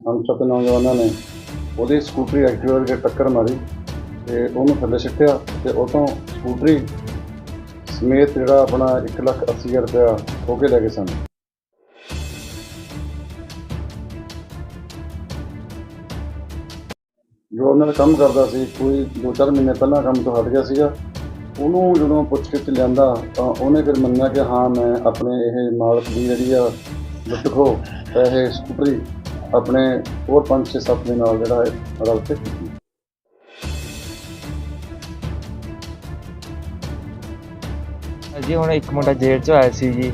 ਅਣਪਛਾਤੇ ਨੌਜਵਾਨਾਂ ਨੇ ਉਹਦੀ ਸਕੂਟਰੀ ਐਕਟਿਵਾ ਦੇ ਟੱਕਰ ਮਾਰੀ ਤੇ ਉਹਨੂੰ ਥੱਲੇ ਸਿੱਟਿਆ ਤੇ ਉਹ ਤੋਂ ਸਕੂਟਰੀ ਸਮੇਤ ਜਿਹੜਾ ਆਪਣਾ 180000 ਰੁਪਇਆ ਹੋ ਕੇ ਲੈ ਗਏ ਸਨ। ਜੋ ਉਹਨਾਂ ਦਾ ਕੰਮ ਕਰਦਾ ਸੀ, ਕੋਈ 2-4 ਮਹੀਨੇ ਪਹਿਲਾਂ ਕੰਮ ਤੋਂ ਹਟ ਗਿਆ ਸੀਗਾ, ਉਹਨੂੰ ਜਦੋਂ ਪੁੱਛ ਕੇ ਤੇ ਲਿਆਂਦਾ ਤਾਂ ਉਹਨੇ ਫਿਰ ਮੰਨਿਆ ਕਿ ਹਾਂ, ਮੈਂ ਆਪਣੇ ਇਹ ਮਾਲਕ ਦੀ ਜਿਹੜੀ ਆ ਲੁੱਟ ਖੋ ਇਹ ਸਕੂਟਰੀ ਆਪਣੇ ਹੋਰ 5-6-7 ਦੇ ਨਾਲ ਜਿਹੜਾ ਹੈ ਰਲ ਕੇ ਕੀਤੀ ਜੀ ਹੁਣ ਇੱਕ ਮੁੰਡਾ ਜੇਲ੍ਹ 'ਚ ਆਇਆ ਸੀ ਜੀ।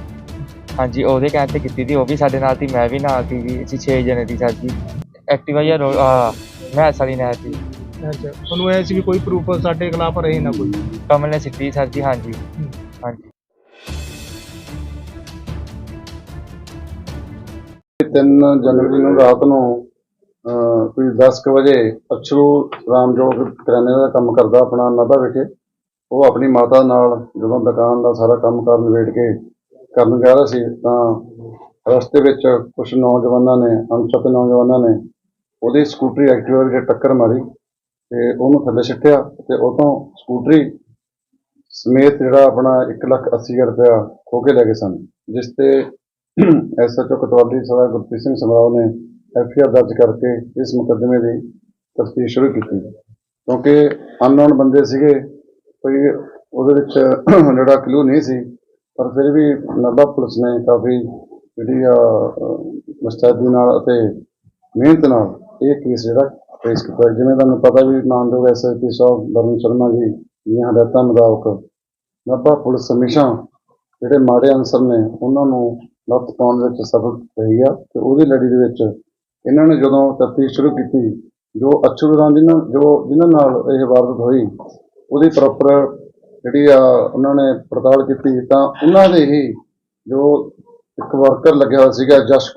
ਹਾਂਜੀ ਉਹਦੇ ਕਹਿਣ ਤੇ ਕੀਤੀ ਸੀ ਉਹ ਵੀ ਸਾਡੇ ਨਾਲ ਸੀ ਮੈਂ ਵੀ ਨਾਲ ਸੀ ਜੀ ਅਸੀਂ 6 ਜਣੇ ਸੀ ਸਰ ਜੀ। ਐਕਟਿਵਾ ਜਾਂ ਮੈਂ ਸਾਰੀ ਨਾਲ ਸੀ। ਅੱਛਾ ਤੁਹਾਨੂੰ ਐ ਸੀ ਵੀ ਕੋਈ ਪ੍ਰੂਫ ਸਾਡੇ ਖਿਲਾਫ ਰਹੇ ਨਾ ਕੋਈ? ਕਮਲ ਨੇ ਸਿੱਟੀ ਸਰ ਜੀ ਹਾਂਜੀ। ਹਾਂਜੀ। ਤਿੰਨ ਜਨਵਰੀ ਨੂੰ ਰਾਤ ਨੂੰ ਕੋਈ 10 ਕੁ ਵਜੇ ਅਛਰੂ ਰਾਮਜੋਗ ਕਰਿਆਨੇ ਦਾ ਕੰਮ ਕਰਦਾ ਆਪਣਾ ਨਾਭਾ ਵਿਖੇ। ਉਹ ਆਪਣੀ ਮਾਤਾ ਨਾਲ ਜਦੋਂ ਦੁਕਾਨ ਦਾ ਸਾਰਾ ਕੰਮ ਕਰਨ ਵੇਟ ਕੇ ਕਰਨ ਜਾ ਰਿਹਾ ਸੀ, ਤਾਂ ਰਸਤੇ ਵਿੱਚ ਕੁਝ ਨੌਜਵਾਨਾਂ ਨੇ ਅਣਪਛਾਤੇ ਨੌਜਵਾਨਾਂ ਨੇ ਉਹਦੀ ਸਕੂਟਰੀ ਐਕਟਿਵਾ ਦੇ ਟੱਕਰ ਮਾਰੀ ਤੇ ਉਹਨੂੰ ਥੱਲੇ ਸਿੱਟਿਆ ਤੇ ਉਹ ਤੋਂ ਸਕੂਟਰੀ ਸਮੇਤ ਜਿਹੜਾ ਆਪਣਾ 180000 ਰੁਪਇਆ ਖੋ ਕੇ ਲੈ ਗਏ ਸਨ, ਜਿਸ ਤੇ ਐਸਐਚਓ ਕਟਵਾਲੀ ਸਰਦਾਰ ਗੁਰਪ੍ਰੀਤ ਸਿੰਘ ਸਮਰਾਓ ਨੇ ਐਫਆਈਆਰ ਦਰਜ ਕਰਕੇ ਇਸ ਮੁਕੱਦਮੇ ਦੀ ਤਫਤੀਸ਼ ਸ਼ੁਰੂ ਕੀਤੀ। ਕਿਉਂਕਿ ਅਨਨੋਨ ਬੰਦੇ ਸੀਗੇ ਕੋਈ ਉਹਦੇ ਵਿੱਚ ਜਿਹੜਾ ਕਲੂ ਨਹੀਂ ਸੀ ਪਰ ਫਿਰ ਵੀ ਨਾਭਾ ਪੁਲਿਸ ਨੇ ਕਾਫੀ ਜਿਹੜੀ ਆ ਅਹ, ਮੁਸਤੈਦੀ ਨਾਲ ਅਤੇ ਮਿਹਨਤ ਨਾਲ ਇਹ ਕੇਸ ਜਿਹੜਾ ਪੇਸ਼ ਕੀਤਾ। ਜਿਵੇਂ ਤੁਹਾਨੂੰ ਪਤਾ ਵੀ ਮਾਨਯੋਗ ਐਸਐਸਪੀ ਸਾਹਿਬ ਬਰਨ ਸ਼ਰਮਾ ਜੀ ਦੀਆਂ ਹਦਾਇਤਾਂ ਮੁਤਾਬਕ ਨਾਭਾ ਪੁਲਿਸ ਹਮੇਸ਼ਾ ਜਿਹੜੇ ਮਾੜੇ ਅਨਸਰ ਨੇ ਉਹਨਾਂ ਨੂੰ ਨੱਥ ਪਾਉਣ ਵਿੱਚ ਸਫਲ ਰਹੀ ਆ ਤੇ ਉਹਦੀ ਲੜੀ ਦੇ ਵਿੱਚ ਇਹਨਾਂ ਨੇ ਜਦੋਂ ਤਫਤੀਸ਼ ਸ਼ੁਰੂ ਕੀਤੀ, ਜੋ ਅਛੂ ਰਾਮ ਜਿਹਨਾਂ ਜੋ ਜਿਨ੍ਹਾਂ ਨਾਲ ਇਹ ਵਾਰਦਾਤ ਹੋਈ, ਉਹਦੀ ਪ੍ਰੋਪਰ ਜਿਹੜੀ ਆ ਉਹਨਾਂ ਨੇ ਪੜਤਾਲ ਕੀਤੀ, ਤਾਂ ਉਹਨਾਂ ਦੇ ਹੀ ਜੋ ਇੱਕ ਵਰਕਰ ਲੱਗਿਆ ਹੋਇਆ ਸੀਗਾ, ਜਸ਼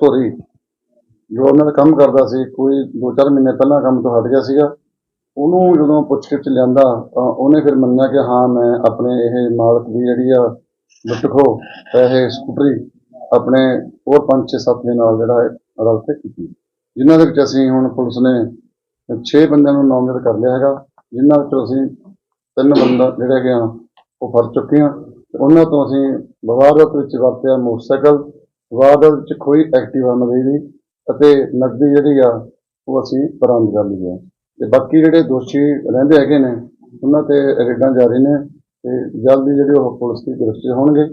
ਜੋ ਉਹਨਾਂ ਦਾ ਕੰਮ ਕਰਦਾ ਸੀ, ਕੋਈ 2-4 ਮਹੀਨੇ ਪਹਿਲਾਂ ਕੰਮ ਤੋਂ ਹਟ ਗਿਆ ਸੀਗਾ, ਉਹਨੂੰ ਜਦੋਂ ਪੁੱਛ ਕੇ ਲਿਆਂਦਾ, ਤਾਂ ਉਹਨੇ ਫਿਰ ਮੰਨਿਆ ਕਿ ਹਾਂ, ਮੈਂ ਆਪਣੇ ਇਹ ਮਾਲਕ ਦੀ ਜਿਹੜੀ ਆ ਲੁੱਟ ਖੋ ਪੈਸੇ, ਸਕੂਟਰੀ ਆਪਣੇ ਹੋਰ 5-6-7 ਦੇ ਨਾਲ ਜਿਹੜਾ ਹੈ ਰਲ ਕੇ ਕੀਤੀ। ਜਿਨ੍ਹਾਂ ਦੇ ਵਿੱਚ ਅਸੀਂ ਹੁਣ ਪੁਲਿਸ ਨੇ 6 ਬੰਦਿਆਂ ਨੂੰ ਨਾਮਜ਼ਦ ਕਰ ਲਿਆ ਹੈਗਾ, ਜਿਨ੍ਹਾਂ ਵਿੱਚੋਂ ਅਸੀਂ ਤਿੰਨ ਬੰਦਾ ਜਿਹੜੇ ਹੈਗੇ ਆ, ਉਹ ਫੜ ਚੁੱਕੇ ਆ। ਤੇ ਉਹਨਾਂ ਤੋਂ ਅਸੀਂ ਵਿਵਾਦਤ ਵਿੱਚ ਵਰਤਿਆ ਮੋਟਰਸਾਈਕਲ ਵਾਰਦਾਤ ਵਿੱਚ ਕੋਈ ਐਕਟਿਵਾ ਮਦਈ ਦੀ, ਅਤੇ ਨਕਦੀ ਜਿਹੜੀ ਆ, ਉਹ ਅਸੀਂ ਬਰਾਮਦ ਕਰ ਲਈ ਹੈ। ਤੇ ਬਾਕੀ ਜਿਹੜੇ ਦੋਸ਼ੀ ਰਹਿੰਦੇ ਹੈਗੇ ਨੇ, ਉਹਨਾਂ ਤੇ ਰੇਡਾਂ ਜਾਰੀ ਨੇ, ਤੇ ਜਲਦੀ ਜਿਹੜੇ ਉਹ ਪੁਲਿਸ ਦੀ ਗ੍ਰਿਫਤ 'ਚ ਹੋਣਗੇ।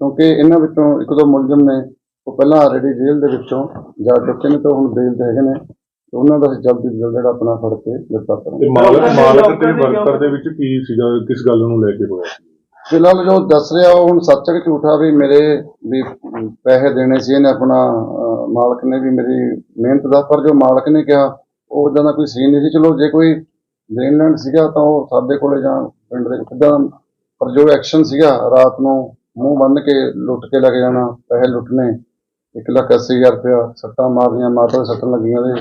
ਕਿਉਂਕਿ ਇਹਨਾਂ ਵਿੱਚੋਂ ਇੱਕ ਦੋ ਮੁਲਜ਼ਮ ਨੇ ਉਹ ਪਹਿਲਾਂ ਆਲਰੇਡੀ ਜੇਲ੍ਹ ਦੇ ਵਿੱਚੋਂ ਜਾ ਚੁੱਕੇ ਨੇ ਤੇ ਹੁਣ ਬੇਲ ਤੇ ਹੈਗੇ ਨੇ। ਤੇ ਉਹਨਾਂ ਦਾ ਅਸੀਂ ਜਲਦੀ ਤੋਂ ਜਲਦ ਜਿਹੜਾ ਆਪਣਾ ਫੜ ਕੇ ਗ੍ਰਿਫਤਾਰ ਕਰਾਂਗੇ। ਤੇ ਮਾਲਕ ਮਾਲਕ ਤੇ ਵਰਕਰ ਦੇ ਵਿੱਚ ਕੀ ਸੀਗਾ? ਕਿਸ ਗੱਲ ਨੂੰ ਲੈ ਕੇ ਹੋਇਆ? ਸੀ? ਫਿਲਹਾਲ ਜੋ ਦੱਸ ਰਿਹਾ ਉਹ ਹੁਣ ਸੱਚ ਹੈ ਕਿ ਝੂਠਾ ਵੀ ਮੇਰੇ ਵੀ ਪੈਸੇ ਦੇਣੇ ਸੀ ਇਹਨੇ ਆਪਣਾ ਅਹ, ਮਾਲਕ ਨੇ ਵੀ ਮੇਰੀ ਮਿਹਨਤ ਦਾ ਪਰ ਜੋ ਮਾਲਕ ਨੇ ਕਿਹਾ ਉਹ ਇਦਾਂ ਦਾ ਕੋਈ ਸੀਨ ਨਹੀਂ ਸੀ। ਚਲੋ ਜੇ ਕੋਈ ਗ੍ਰੀਨਲੈਂਡ ਸੀਗਾ ਤਾਂ ਉਹ ਸਾਡੇ ਕੋਲੇ ਜਾਂ ਪਿੰਡ ਦੇ ਕਿੱਦਾਂ ਪਰ ਜੋ ਐਕਸ਼ਨ ਸੀਗਾ ਰਾਤ ਨੂੰ ਮੂੰਹ ਬੰਨ ਕੇ ਲੁੱਟ ਕੇ ਲੈ ਕੇ ਜਾਣਾ ਪੈਸੇ ਲੁੱਟਣੇ ਇੱਕ ਲੱਖ ਅੱਸੀ ਹਜ਼ਾਰ ਰੁਪਇਆ ਸੱਟਾਂ ਮਾਰਨੀਆਂ ਮਾਤਾ ਦੇ ਸੱਟਾਂ ਲੱਗੀਆਂ ਦੇ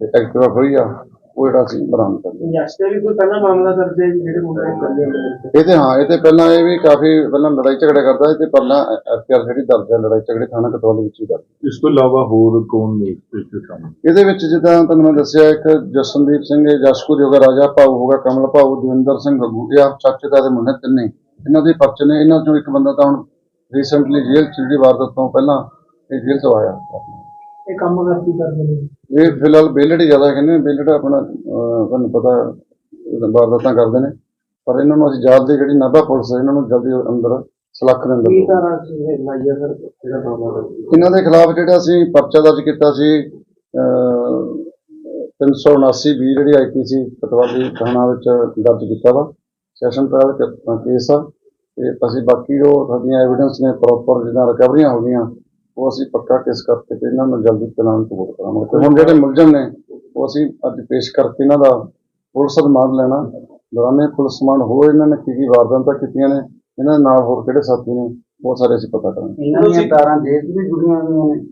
ਤੇ ਐਕਟਿਵਾ ਖੋਈ ਆ ਉਹ ਜਿਹੜਾ ਸੀ ਬਰਾਮਦ ਕਰ ਲਿਆ। ਯਸ ਤੇ ਵੀ ਕੋਈ ਪਹਿਲਾਂ ਮਾਮਲਾ ਦਰਜ ਹੈ ਜੀ ਜਿਹੜੇ ਮੁੰਡੇ ਨੇ ਕਰਦੇ ਹੋਏ ਇਹ ਤੇ ਹਾਂ ਇਹ ਤੇ ਪਹਿਲਾਂ ਇਹ ਵੀ ਕਾਫੀ ਪਹਿਲਾਂ ਲੜਾਈ ਝਗੜਾ ਕਰਦਾ ਸੀ ਤੇ ਪਹਿਲਾਂ ਐਫਆਰ ਜਿਹੜੀ ਦਰਜ ਹੈ ਲੜਾਈ ਝਗੜੇ ਥਾਣਾ ਕਤਵਾਲੀ ਵਿੱਚ ਹੀ ਦਰਜ। ਇਸ ਤੋਂ ਇਲਾਵਾ ਹੋਰ ਕੌਣ ਨੇ ਇੱਥੇ ਸ਼ਾਮਲ? ਇਹਦੇ ਵਿੱਚ ਜਿੱਦਾਂ ਤੁਹਾਨੂੰ ਮੈਂ ਦੱਸਿਆ ਇੱਕ ਜਸਨਦੀਪ ਸਿੰਘ ਹੈ ਜਸਕੂ ਹੋਗਾ ਰਾਜਾ ਭਾਊ ਹੋਗਾ ਕਮਲ ਭਾਊ ਦਵਿੰਦਰ ਸਿੰਘ ਗੱਗੂ ਇਹ ਆਪ ਚਾਚੇ ਦਾ ਦੇ ਮੁੰਡੇ ਤਿੰਨੇ। ਇਹਨਾਂ ਦੇ ਪਰਚੇ ਨੇ ਇਹਨਾਂ ਚੋਂ ਇੱਕ ਬੰਦਾ ਤਾਂ ਹੁਣ ਰੀਸੈਂਟਲੀ ਜੇਲ੍ਹ ਚ ਜਿਹੜੀ ਵਾਰਦਾਤ ਤੋਂ ਪਹਿਲਾਂ ਇਹ ਜੇਲ੍ਹ ਤੋਂ ਆਇਆ। ਇਹ ਕੰਮ ਕਰਦੀ ਕਰਦੇ ਨੇ ਇਹ ਫਿਲਹਾਲ ਬੇਲੜ ਹੀ ਜ਼ਿਆਦਾ ਕਹਿੰਦੇ ਨੇ ਬੇਲੜ ਆਪਣਾ ਤੁਹਾਨੂੰ ਪਤਾ ਵਾਰਦਾਤਾਂ ਕਰਦੇ ਨੇ। ਪਰ ਇਹਨਾਂ ਨੂੰ ਅਸੀਂ ਜਲਦੀ ਜਿਹੜੀ ਨਾਭਾ ਪੁਲਿਸ ਹੈ ਇਹਨਾਂ ਨੂੰ ਜਲਦੀ ਅੰਦਰ ਸਲੱਖ ਦੇ ਅੰਦਰ ਕੀ ਤਰ੍ਹਾਂ ਲਾਈਆ ਸਰ ਜਿਹੜਾ ਮਾਮਲਾ ਇਹਨਾਂ ਦੇ ਖਿਲਾਫ ਜਿਹੜਾ ਅਸੀਂ ਪਰਚਾ ਦਰਜ ਕੀਤਾ ਸੀ ਅਹ, 379 ਬੀ ਜਿਹੜੀ ਆਈਪੀਸੀ ਪਟਵਾਰੀ ਥਾਣਾ ਵਿੱਚ ਦਰਜ ਕੀਤਾ ਵਾ। ਸੈਸ਼ਨ ਟ੍ਰਾਇਲ ਕੇਸ ਆ। ਤੇ ਅਸੀਂ ਬਾਕੀ ਜੋ ਸਾਡੀਆਂ ਐਵੀਡੈਂਸ ਨੇ ਪ੍ਰੋਪਰ ਜਿਹਨਾਂ ਰਿਕਵਰੀਆਂ ਹੋ ਗਈਆਂ ਉਹ ਅਸੀਂ ਪੱਕਾ ਕੇਸ ਕਰਕੇ ਤੇ ਇਹਨਾਂ ਨੂੰ ਜਲਦੀ ਚਲਾਨ ਤੋਂ ਕਰਾਂਗੇ। ਤੇ ਹੁਣ ਜਿਹੜੇ ਮੁਲਜ਼ਮ ਨੇ ਉਹ ਅਸੀਂ ਅੱਜ ਪੇਸ਼ ਕਰਕੇ ਇਹਨਾਂ ਦਾ ਪੁਲਿਸ ਰਿਮਾਂਡ ਲੈਣਾ। ਦੌਰਾਨੇ ਪੁਲਿਸ ਰਿਮਾਂਡ ਹੋਰ ਇਹਨਾਂ ਨੇ ਕੀ ਕੀ ਵਾਰਦਾਤਾਂ ਕੀਤੀਆਂ ਨੇ ਇਹਨਾਂ ਦੇ ਨਾਲ ਹੋਰ ਕਿਹੜੇ ਸਾਥੀ ਨੇ ਉਹ ਸਾਰੇ ਅਸੀਂ ਪਤਾ ਕਰਾਂਗੇ। ਇਹਨਾਂ ਦੀਆਂ ਤਾਰਾਂ ਜੇਲ੍ਹ 'ਚ ਵੀ ਜੁੜੀਆਂ ਹੋਈਆਂ ਨੇ।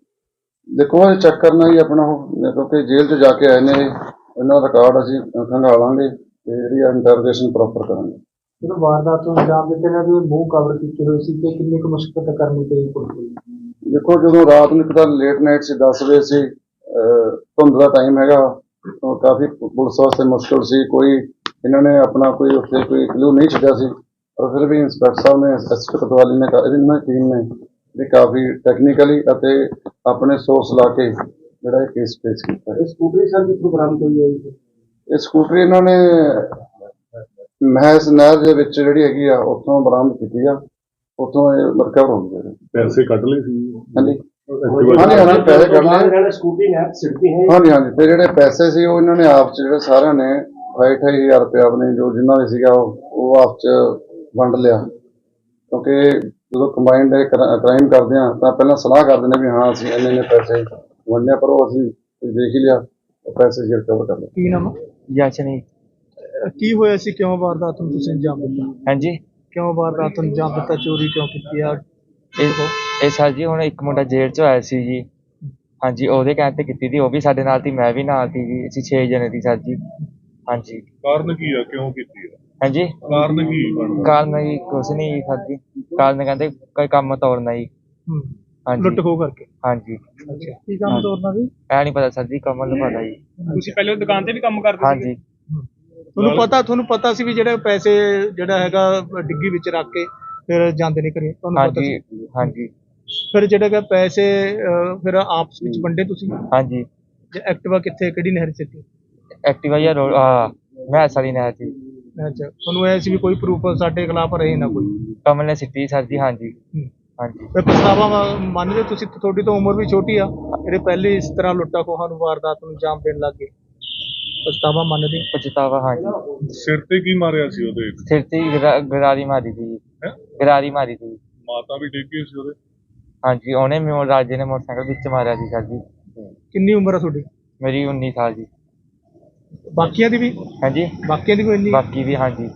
ਦੇਖੋ ਇਹ ਚੈੱਕ ਕਰਨਾ ਹੀ ਆਪਣਾ ਉਹ ਕਿਉਂਕਿ ਜੇਲ੍ਹ 'ਚ ਜਾ ਕੇ ਆਏ ਨੇ ਇਹ। ਇਹਨਾਂ ਦਾ ਰਿਕਾਰਡ ਅਸੀਂ ਖੰਗਾਲਾਂਗੇ। ਤੇ ਜਿਹੜੀ ਇੰਟਰੋਗੇਸ਼ਨ ਪ੍ਰੋਪਰ ਕਰਾਂਗੇ। ਜਦੋਂ ਵਾਰਦਾਤ ਨੂੰ ਅੰਜਾਮ ਦਿੱਤੇ ਨੇ ਵੀ ਮੂੰਹ ਕਵਰ ਕੀਤੇ ਹੋਏ ਸੀ ਤੇ ਕਿੰਨੀ ਕੁ ਮੁਸ਼ਕਲ ਕਰਨੀ ਪਈ ਪੁਲਿਸ ਨੂੰ ਦੇਖੋ ਜਦੋਂ ਰਾਤ ਨੂੰ ਇੱਕ ਤਾਂ ਲੇਟ ਨਾਈਟ ਸੀ 10 ਵਜੇ ਸੀ ਧੁੰਦ ਦਾ ਟਾਈਮ ਹੈਗਾ ਕਾਫੀ ਪੁਲਿਸ ਵਾਸਤੇ ਮੁਸ਼ਕਲ ਸੀ ਕੋਈ ਇਹਨਾਂ ਨੇ ਆਪਣਾ ਕੋਈ ਉੱਥੇ ਕੋਈ ਕਲੂ ਨਹੀਂ ਛੱਡਿਆ ਸੀ ਪਰ ਫਿਰ ਵੀ ਇੰਸਪੈਕਟਰ ਸਾਹਿਬ ਨੇ ਐਸਪੀ ਕਤਵਾਲੀ ਨੇ ਇਹਨਾਂ ਟੀਮ ਨੇ ਵੀ ਕਾਫੀ ਟੈਕਨੀਕਲੀ ਅਤੇ ਆਪਣੇ ਸੋਰਸ ਲਾ ਕੇ ਜਿਹੜਾ ਇਹ ਕੇਸ ਫੇਸ ਕੀਤਾ। ਹੈ। ਸਕੂਟਰੀ ਸਰ ਕਿੱਥੋਂ ਬਰਾਮਦ ਹੋਈ ਹੈ ਇਹ ਸਕੂਟਰੀ ਇਹਨਾਂ ਨੇ ਮਹਿਸ ਨਹਿਰ ਦੇ ਵਿੱਚ ਜਿਹੜੀ ਹੈਗੀ ਆ ਉੱਥੋਂ ਬਰਾਮਦ ਕੀਤੀ ਆ। ਉੱਥੋਂ ਇਹ ਰਿਕਵਰ ਹੋ ਗਈ ਹੈ। ਪੈਸੇ ਕੱਢ ਲਏ ਸੀ। ਹਾਂਜੀ। ਹਾਂਜੀ ਹਾਂਜੀ। ਪੈਸੇ ਕੱਢ ਲਏ। ਸਕੂਟਰੀ ਨੈਟ ਸਿੱਟਦੀ ਹੈ। ਹਾਂਜੀ ਹਾਂਜੀ। ਤੇ ਜਿਹੜੇ ਪੈਸੇ ਸੀ ਉਹ ਇਹਨਾਂ ਨੇ ਆਪ ਚ ਜਿਹੜੇ ਸਾਰਿਆਂ ਨੇ 28000 ਰੁਪਏ ਆਪਣੇ ਜੋ ਜਿੰਨਾ ਵੀ ਸੀਗਾ ਉਹ ਉਹ ਆਪ ਚ ਵੰਡ ਲਿਆ। ਕਿਉਂਕਿ ਜਦੋਂ ਕੰਬਾਈਨਡ ਕ੍ਰਾਈਮ ਕਰਦੇ ਆ ਤਾਂ ਪਹਿਲਾਂ ਸਲਾਹ ਕਰਦੇ ਨੇ ਵੀ ਹਾਂ ਅਸੀਂ ਇੰਨੇ ਇੰਨੇ ਪੈਸੇ ਵੰਡਨੇ ਆ, ਪਰ ਉਹ ਅਸੀਂ ਦੇਖ ਹੀ ਲਿਆ। ਪੈਸੇ ਜੀ ਰਿਕਵਰ ਕਰ ਲਏ ਕੀ ਨਾਮ ਯਸ਼ਨੀ ਕੀ ਹੋਇਆ ਸੀ? ਕਿਉਂ ਵਾਰਦਾਤ ਨੂੰ ਤੁਸੀਂ ਅੰਜਾਮ ਦਿੱਤਾ? ਹਾਂਜੀ। ਕਿਉਂ ਵਾਰਦਾਤ ਨੂੰ ਅੰਜਾਮ ਦਿੱਤਾ? ਚੋਰੀ ਕਿਉਂ ਕੀਤੀ ਆ? ਇਹ ਇਹ ਸਰ ਜੀ ਹੁਣ ਇੱਕ ਮੁੰਡਾ ਜੇਲ੍ਹ ਚੋਂ ਆਇਆ ਸੀ ਜੀ। ਹਾਂਜੀ ਉਹਦੇ ਕਹਿਣ ਤੇ ਕੀਤੀ ਸੀ ਉਹ ਵੀ ਸਾਡੇ ਨਾਲ ਸੀ ਮੈਂ ਵੀ ਨਾਲ ਸੀ ਜੀ। ਅਸੀਂ 6 ਜਣੇ ਸੀ ਸਰ ਜੀ। ਹਾਂਜੀ। ਕਾਰਨ ਕੀ ਆ? ਕਿਉਂ ਕੀਤੀ ਆ? ਹਾਂਜੀ? ਕਾਰਨ ਕੀ ਬਣਦਾ? ਕਾਰਨ ਜੀ ਕੁਛ ਨਹੀਂ ਸਰ ਜੀ। ਕਾਰਨ ਕਹਿੰਦੇ ਕੋਈ ਕੰਮ ਤੋੜਨਾ ਜੀ। ਹੂੰ। ਹਾਂਜੀ। ਲੁੱਟ ਖੋ ਕਰਕੇ। ਹਾਂਜੀ। ਅੱਛਾ। ਕੀ ਕੰਮ ਤੋਰਨਾ ਸੀ ਐ ਨਹੀਂ ਪਤਾ ਸਰ ਜੀ ਕਮਲ ਨੂੰ ਪਤਾ ਜੀ। ਤੁਸੀਂ ਪਹਿਲੇ ਦੁਕਾਨ ਤੇ ਵੀ ਕੰਮ ਕਰਦੇ ਹਾਂਜੀ। ਤੁਹਾਨੂੰ ਪਤਾ ਤੁਹਾਨੂੰ ਪਤਾ ਸੀ ਵੀ ਜਿਹੜੇ ਪੈਸੇ ਜਿਹੜਾ ਹੈਗਾ ਡਿੱਗੀ ਵਿੱਚ ਰੱਖ ਕੇ ਫਿਰ ਜਾਂਦੇ ਨਹੀਂ ਕਰੇ ਤੁਹਾਨੂੰ ਪਤਾ ਸੀ? ਹਾਂਜੀ। ਫਿਰ ਜਿਹੜੇ ਹੈਗਾ ਪੈਸੇ ਅਹ, ਫਿਰ ਆਪਸ ਵਿੱਚ ਵੰਡੇ ਤੁਸੀਂ? ਹਾਂਜੀ। ਜੇ ਐਕਟਿਵਾ ਕਿੱਥੇ ਕਿਹੜੀ ਨਹਿਰ 'ਚ ਸੀ? ਐਕਟਿਵਾ ਜਾਂ ਰੋ ਆ ਮੈਂ ਸਾਲੀ ਨਹਿਰ ਸੀ। ਅੱਛਾ। ਤੁਹਾਨੂੰ ਐ ਸੀ ਵੀ ਕੋਈ ਪ੍ਰੂਫ ਸਾਡੇ ਖਿਲਾਫ ਰਹੇ ਨਾ ਕੋਈ? ਕਮਲ ਨੇ ਸਿੱਟੀ ਸਰ ਜੀ ਹਾਂਜੀ। ਹੂੰ। ਹਾਂਜੀ। ਤੇ ਪਛਤਾਵਾ ਵਾ- ਮੰਨਦੇ ਤੁਸੀਂ? ਤੁਹਾਡੀ ਤਾਂ ਉਮਰ ਵੀ ਛੋਟੀ ਆ। ਜਿਹੜੇ ਪਹਿਲੇ ਇਸ ਤਰ੍ਹਾਂ ਲੁੱਟਾ ਖੋਹਾਂ ਨੂੰ ਵਾਰਦਾਤ ਨੂੰ ਅੰਜਾਮ ਦੇਣ ਲੱਗੇ ਪਛਤਾਵਾ ਮੰਨਦੇ? ਹੋ? ਪਛਤਾਵਾ ਹਾਂਜੀ। ਸਿਰ ਤੇ ਕੀ ਮਾਰਿਆ ਸੀ ਉਹਦੇ? ਸਿਰ ਤੇ ਹੀ ਗਰਾ- ਗਰਾਰੀ ਮਾਰੀ ਸੀ ਹੈਂ? ਗਰਾਰੀ ਮਾਰੀ ਸੀ ਮਾਤਾ ਵੀ ਡਿੱਗੀ ਸੀ ਉਹਦੇ? ਹਾਂਜੀ ਉਹਨੇ ਮੈਨੂੰ ਰਾਜੇ ਨੇ ਮੋਟਰਸਾਈਕਲ ਵਿੱਚ ਮਾਰਿਆ ਸੀ ਸਰ ਜੀ। ਕਿੰਨੀ ਉਮਰ ਆ ਤੁਹਾਡੀ? ਮੇਰੀ 19 ਸਾਲ ਜੀ। ਬਾਕੀਆਂ ਦੀ ਵੀ? ਹਾਂਜੀ। ਬਾਕੀਆਂ ਦੀ ਕੋਈ ਇੰਨੀ? ਬਾਕੀ ਵੀ ਹਾਂਜੀ।